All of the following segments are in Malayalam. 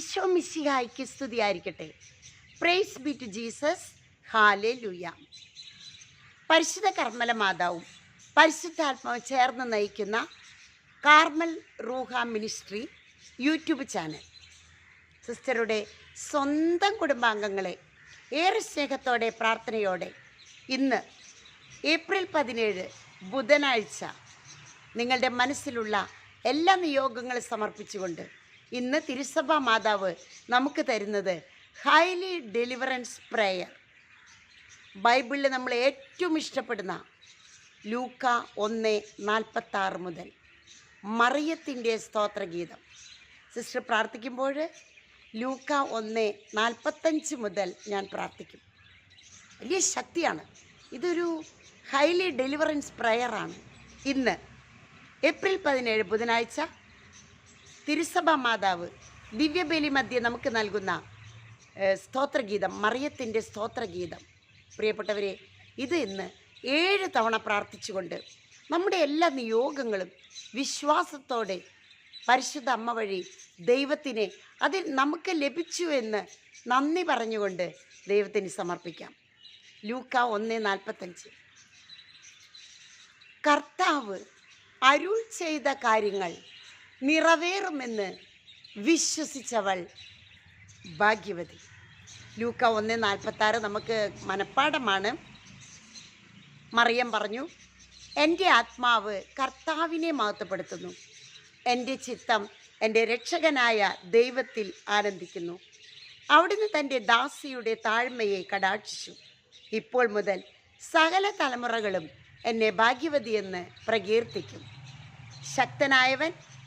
ഈശോ മിശിഹായ്ക്ക് സ്തുതിയായിരിക്കട്ടെ. Praise be to Jesus hallelujah പരിശുദ്ധ കർമ്മല മാതാവും പരിശുദ്ധാത്മാവ് ചേർന്ന് നയിക്കുന്ന കാർമൽ റൂഹ മിനിസ്ട്രി യൂട്യൂബ് ചാനൽ. സിസ്റ്ററുടെ സ്വന്തം കുടുംബാംഗങ്ങളെ ഏറെ സ്നേഹത്തോടെ പ്രാർത്ഥനയോടെ ഇന്ന് ഏപ്രിൽ പതിനേഴ് ബുധനാഴ്ച നിങ്ങളുടെ മനസ്സിലുള്ള എല്ലാ നിയോഗങ്ങളും സമർപ്പിച്ചുകൊണ്ട് ഇന്ന് തിരുസഭ മാതാവ് നമുക്ക് തരുന്നത് ഹൈലി ഡെലിവറൻസ് പ്രേയർ ബൈബിളിൽ നമ്മൾ ഏറ്റവും ഇഷ്ടപ്പെടുന്ന ലൂക്ക ഒന്ന് നാൽപ്പത്താറ് മുതൽ മറിയത്തിന്റെ സ്തോത്രഗീതം. സിസ്റ്റർ പ്രാർത്ഥിക്കുമ്പോൾ ലൂക്ക ഒന്ന് നാൽപ്പത്തഞ്ച് മുതൽ ഞാൻ പ്രാർത്ഥിക്കും. വലിയ ശക്തിയാണ്. ഇതൊരു ഹൈലി ഡെലിവറൻസ് പ്രയറാണ് ഇന്ന് ഏപ്രിൽ പതിനേഴ് ബുധനാഴ്ച തിരുസഭ മാതാവ് ദിവ്യബലി മധ്യ നമുക്ക് നൽകുന്ന സ്തോത്രഗീതം മറിയത്തിന്റെ സ്തോത്രഗീതം. പ്രിയപ്പെട്ടവരെ ഇത് ഇന്ന് ഏഴ് തവണ പ്രാർത്ഥിച്ചുകൊണ്ട് നമ്മുടെ എല്ലാ നിയോഗങ്ങളും വിശ്വാസത്തോടെ പരിശുദ്ധ അമ്മ വഴി ദൈവത്തിനെ അതിൽ നമുക്ക് ലഭിച്ചു എന്ന് നന്ദി പറഞ്ഞുകൊണ്ട് ദൈവത്തിന് സമർപ്പിക്കാം. ലൂക്ക ഒന്ന് നാൽപ്പത്തഞ്ച്. കർത്താവ് അരുൾ ചെയ്ത കാര്യങ്ങൾ നിറവേറുമെന്ന് വിശ്വസിച്ചവൾ ഭാഗ്യവതി. ലൂക്ക ഒന്ന് നാൽപ്പത്താറ് നമുക്ക് മനഃപ്പാടമാണ് മറിയം പറഞ്ഞു എന്റെ ആത്മാവ് കർത്താവിനെ മഹത്വപ്പെടുത്തുന്നു. എന്റെ ചിത്തം എന്റെ രക്ഷകനായ ദൈവത്തിൽ ആനന്ദിക്കുന്നു. അവിടുന്ന് തന്റെ ദാസിയുടെ താഴ്മയെ കടാക്ഷിച്ചു. ഇപ്പോൾ മുതൽ സകല തലമുറകളും എന്നെ ഭാഗ്യവതിയെന്ന് പ്രകീർത്തിക്കും. ശക്തനായവൻ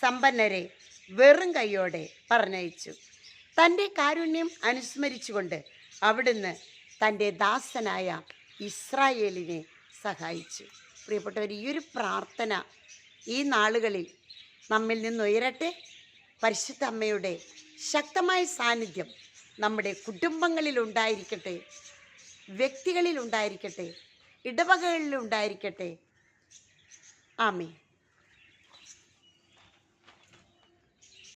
സമ്പന്നരെ വെറും കൈയോടെ പറഞ്ഞയച്ചു. തന്റെ കാരുണ്യം അനുസ്മരിച്ചുകൊണ്ട് അവിടുന്ന് തന്റെ ദാസനായ ഇസ്രായേലിനെ സഹായിച്ചു. പ്രിയപ്പെട്ടവർ ഈ ഒരു പ്രാർത്ഥന ഈ നാളുകളിൽ നമ്മിൽ നിന്ന് ഉയരട്ടെ. പരിശുദ്ധ അമ്മയുടെ ശക്തമായ സാന്നിധ്യം നമ്മുടെ കുടുംബങ്ങളിൽ ഉണ്ടായിരിക്കട്ടെ വ്യക്തികളിൽ ഉണ്ടായിരിക്കട്ടെ ഇടവകകളിൽ ഉണ്ടായിരിക്കട്ടെ. ആമേ